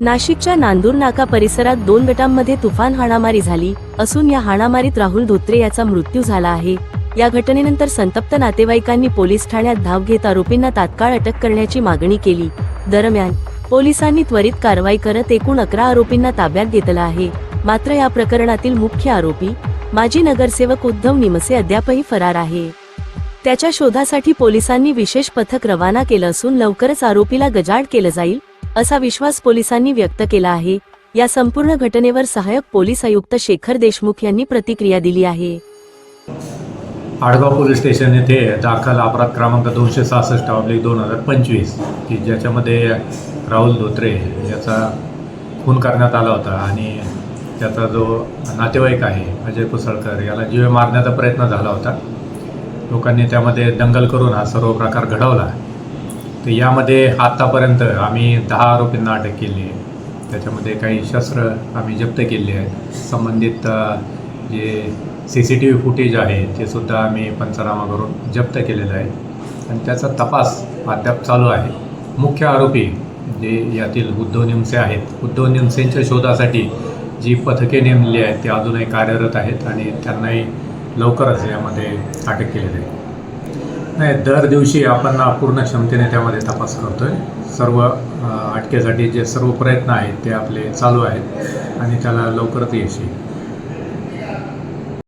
नाशिकच्या नांदूर नाका परिसरात दोन गटांमध्ये तुफान हाणामारी झाली असून या हाणामारीत राहुल धोत्रे याचा मृत्यू झाला आहे. या घटनेनंतर संतप्त नातेवाईकांनी पोलीस ठाण्यात धाव घेत आरोपींना तात्काळ अटक करण्याची मागणी केली. दरम्यान पोलिसांनी त्वरित कारवाई करत एकूण अकरा आरोपींना ताब्यात घेतला आहे. मात्र या प्रकरणातील मुख्य आरोपी माजी नगरसेवक उद्धव निमसे अद्यापही फरार आहे. त्याच्या शोधासाठी पोलिसांनी विशेष पथक रवाना केलं असून लवकरच आरोपीला गजाड केलं जाईल असा विश्वास पोलिसांनी व्यक्त केला आहे. या संपूर्ण घटनेवर सहाय्यक पोलीस आयुक्त शेखर देशमुख यांनी प्रतिक्रिया दिली आहे. आडगाव पोलीस स्टेशन येथे दाखल अपराध क्रमांक दोनशे सहासष्ट ऑब्लिक दोन हजार पंचवीस की ज्याच्यामध्ये राहुल धोत्रे याचा खून करण्यात आला होता आणि त्याचा जो नातेवाईक आहे अजय कुसळकर याला जीवे मारण्याचा प्रयत्न झाला होता. लोकांनी त्यामध्ये दंगल करून हा सर्व प्रकार घडवला. तर यामध्ये आत्तापर्यंत आम्ही दहा आरोपींना अटक केली. आहे त्याच्यामध्ये काही शस्त्र आम्ही जप्त केले आहेत. संबंधित जे C C T V footage आहे ते सुद्धा आम्ही पंचनामा करून जप्त केलेलं आहे. आणि त्याचा तपास अद्याप चालू आहे. मुख्य आरोपी जे यातील उद्धव निमसे आहेत उद्धव निमसेंच्या शोधासाठी जी पथके नेमली आहेत ती अजूनही कार्यरत आहेत आणि त्यांनाही लवकरच यामध्ये अटक केलेली आहे. नाही दर दिवशी आपण पूर्ण क्षमतेने त्यामध्ये तपास करतो आहे सर्व अटकेसाठी जे सर्व प्रयत्न आहेत ते आपले चालू आहेत आणि त्याला लवकरच यश येईल